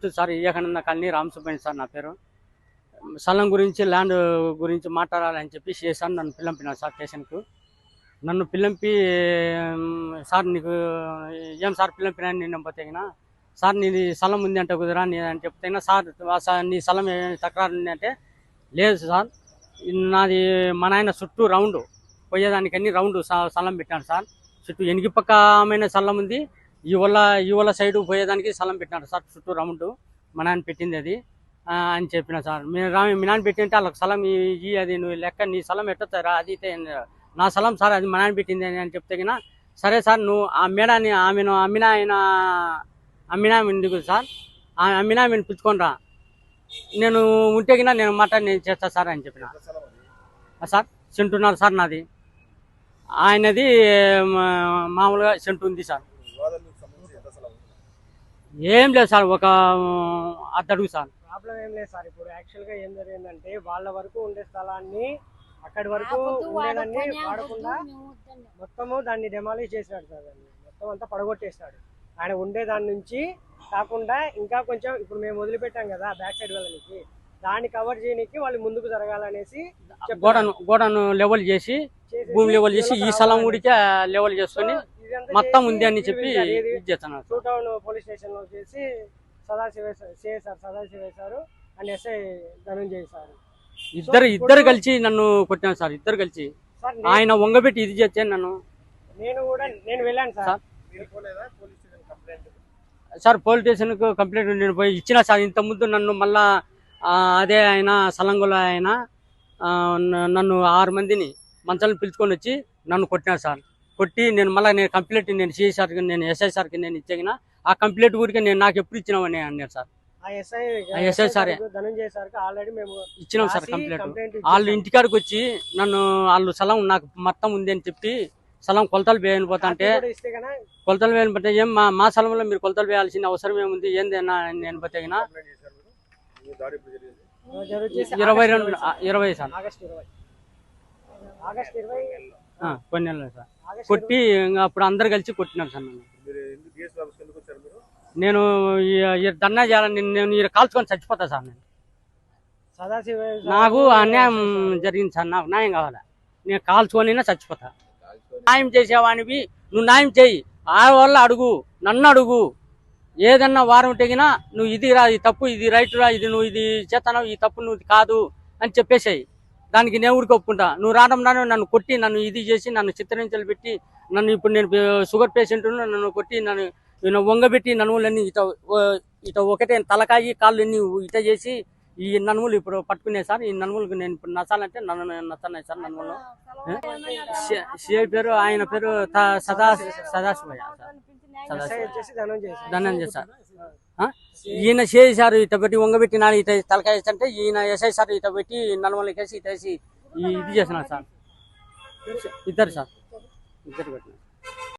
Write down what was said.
Bluetooth sir Vivekananda colony Ramasubbaiah sir నా పేరు. స్థలం గురించి ల్యాండ్ గురించి మాట్లాడాలని చెప్పి చేశాను నన్ను పిల్లంపినారు సార్ స్టేషన్కు. నన్ను పిల్లంపి సార్ నీకు ఏం సార్ పిల్లంపినా నేను పోతేగినా? సార్ నీది స్థలం ఉంది అంటే కుదరా నీ అని చెప్తేనా సార్ సార్ నీ స్థలం ఏమైనా తక్రారు ఉంది అంటే లేదు సార్. నాది మా నాయన చుట్టూ రౌండ్ పోయేదానికన్నీ రౌండ్ స్థలం పెట్టాను సార్. చుట్టూ ఎనిగి పక్క స్థలం ఉంది ఇవల ఇవాళ సైడ్ పోయేదానికి స్థలం పెట్టినారు సార్ చుట్టూ రౌండ్. మా నాన్న పెట్టింది అది. అని చెప్పిన సార్. మీ మీ నాన్న పెట్టింటే వాళ్ళకి స్థలం ఇవి అది నువ్వు లెక్క నీ స్థలం ఎట్టొచ్చారా అది అయితే నా స్థలం సార్ అది మా నాన్న పెట్టింది అని అని చెప్తే సరే సార్ నువ్వు ఆ మేడాన్ని ఆమెను అమ్మిన ఆయన అమ్మినా ఎందుకు సార్. ఆ అమ్మినా ఆమెను పిలుచుకొని రా. నేను ఉంటే గిన నేను మాట నేను చేస్తా సార్ అని చెప్పిన. సార్ సెంటున్నారు సార్ నాది. ఆయనది మా- మామూలుగా సెంటు ఉంది సార్ వివాదాలకు సంబంధించి ఎంత స్థలం ఉంది? ఏం లేదు సార్ ఒక అద్దడుగు సార్. ప్రాబ్లం ఏం లేదు సార్ ఇప్పుడు యాక్చువల్గా ఏం జరిగిందంటే వాళ్ళ వరకు ఉండే స్థలాన్ని అక్కడి వరకు ఉండేదాన్ని వాడకుండా మొత్తము దాన్ని డెమాలిష్ చేసినాడు సార్ దాన్ని. మొత్తం అంతా పడగొట్టేసినాడు ఆయన ఉండే దాని నుంచి కాకుండా ఇంకా కొంచెం ఇప్పుడు మేము వదిలిపెట్టాం కదా బ్యాక్ సైడ్ వెళ్ళడానికి దాన్ని కవర్ చేయడానికి వాళ్ళు ముందుకు జరగాలనేసి. గోడను గోడను లెవెల్ చేసి భూమి లెవెల్ చేసి ఈ స్థలం ఊడికే లెవెల్ చేసుకొని మొత్తం ఉంది అని చెప్పి టూ టౌన్ పోలీస్ స్టేషన్లో చేసి Sadashiva CI sir Sadashiva sir and SI Dhananjay sir. ఇద్దరు ఇద్దరు కలిసి నన్ను కొట్టాను సార్ ఇద్దరు కలిసి. ఆయన వంగబెట్టి ఇది చేస్తే నన్ను. నేను కూడా నేను వెళ్ళాను సార్. సార్. మీరు పోలేదా? Police station complaint. Sir police స్టేషన్కు కంప్లైంట్ నేను పోయి ఇచ్చిన సార్ ఇంత ముందు నన్ను మళ్ళా ఆ, అదే ఆయన సలంగుల ఆయన నన్ను ఆరు మందిని మంచాలను పిలుచుకొని వచ్చి నన్ను కొట్టినారు సార్. కొట్టి నేను మళ్ళీ నేను కంప్లైంట్ నేను సిఐ సార్కి నేను ఎస్ఐ సార్కి నేను ఇచ్చిన ఆ కంప్లైంట్ ఊరికి నేను నాకు ఎప్పుడు ఇచ్చినామని అన్నారు సార్. ఎస్ఐ సారే. ఇచ్చినాం సార్ కంప్లైంట్ వాళ్ళు. ఇంటికాడికి వచ్చి నన్ను వాళ్ళు స్థలం నాకు మొత్తం ఉంది అని చెప్పి స్థలం కొలతలు వేయని పోతా అంటే కాపీ కూడా ఇస్తే కన్నా కొలతలు వేయని పోతే ఏం మా మా స్థలంలో మీరు కొలతలు వేయాల్సిన అవసరం ఏముంది? ఏంది నేను పోతే ఇరవై రెండు ఇరవై సార్ ఆగస్ట్ ఇరవై ఆగస్ట్ ఇరవై ఆ, కొన్ని నెలలు సార్. ఆగస్ట్ కొట్టి ఇంకా అప్పుడు అందరు కలిసి కొట్టినారు సార్ నన్ను. మీరు ఎందుకు కేసు ఆఫీస్కి ఎందుకు వచ్చారు మీరు? నేను ధర్నా చేయాలని నేను కాల్చుకొని చచ్చిపోతా సార్ నేను. సదాశివ నాకు అన్యాయం జరిగింది సార్. నాకు న్యాయం కావాలా? నేను కాల్చుకొని చచ్చిపోతా. న్యాయం చేసేవానివి నువ్వు న్యాయం చేయి. ఆ వల్ల అడుగు నన్ను అడుగు. ఏదన్నా వారం తెగినా నువ్వు ఇది రా ఇది తప్పు ఇది రైట్ రా ఇది నువ్వు ఇది చేతనావు ఈ తప్పు నువ్వు ఇది కాదు అని చెప్పేసాయి. దానికి నేను ఊరికి ఒప్పుకుంటా. నువ్వు రావడం రాను నన్ను కొట్టి నన్ను ఇది చేసి నన్ను చిత్రహింసలు పెట్టి నన్ను ఇప్పుడు నేను షుగర్ పేషెంట్ నన్ను కొట్టి నన్ను నన్ను వంగబెట్టి నన్నులన్నీ ఇట ఇట ఒకటే తలకాయి కాళ్ళు అన్ని ఇట చేసి ఈ ననుములు ఇప్పుడు పట్టుకునే సార్ ఈ ననుములకు నేను ఇప్పుడు నచ్చాలంటే నన్ను నచ్చన్నాయి సార్ ననుములు సిఐ పేరు ఆయన పేరు సదా సదాశివయ్య సార్. సార్ ఆ? ఈయన చేశారు ఇట పెట్టి వంగబెట్టి నాడు ఇట తలకాయ వేస్తుంటే ఈయన ఎస్ఐ సార్ ఇట పెట్టి నలుమలకేసి ఇట వేసి ఈ ఇది చేసినారు సార్. ఇద్దరు సార్. ఇద్దరు పెట్టినారు.